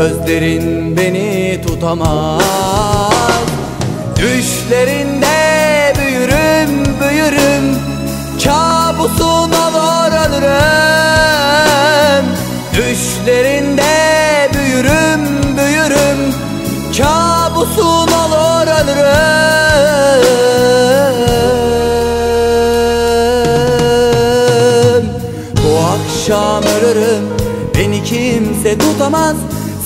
Gözlerin beni tutamaz. Düşlerinde büyürüm büyürüm. Kabusun olur ölürüm Düşlerinde büyürüm büyürüm. Kabusun olur ölürüm Bu akşam ölürüm. Beni kimse tutamaz